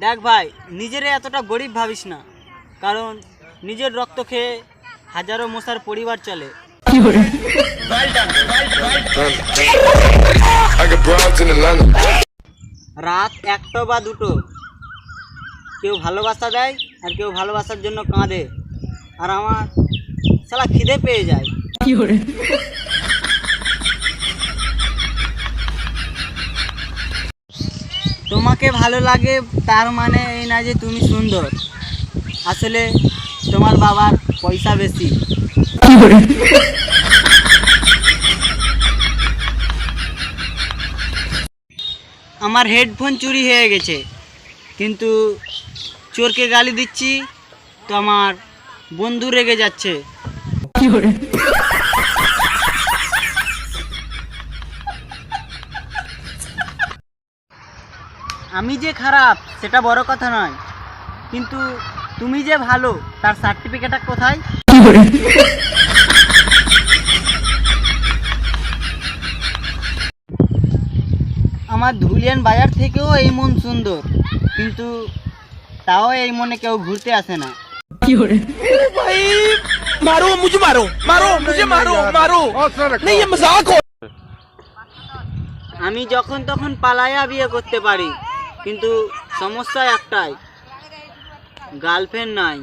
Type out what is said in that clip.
দেখ ভাই, নিজেরে এতটা গরিব ভাবিস না। কারণ নিজের রক্ত খেয়ে হাজারো মশার পরিবার চলে. রাত একটা বা দুটো। কেউ ভালোবাসা দেয় আর কেউ ভালোবাসার জন্য কাঁদে। আর আমার সালা খিদে পেয়ে যায়। তোমাকে ভালো লাগে, তার মানে এই না যে তুমি সুন্দর। আসলে তোমার বাবার পয়সা বেশি। আমার হেডফোন চুরি হয়ে গেছে, কিন্তু চোরকে গালি দিচ্ছি, তো আমার বন্ধু রেগে যাচ্ছে। আমি যে খারাপ সেটা বড় কথা নয়। কিন্তু তুমি যে ভালো তার সার্টিফিকেটটা কোথায়? আমার ধুলিয়ান বাজার থেকেও এই মন সুন্দর কিন্তু তাও এই মনে কেউ ঘুরতে আসে না। আমি যখন তখন পালায়া বিয়ে করতে পারি। কিন্তু সমস্যা একটাই গার্লফ্রেন্ড নাই।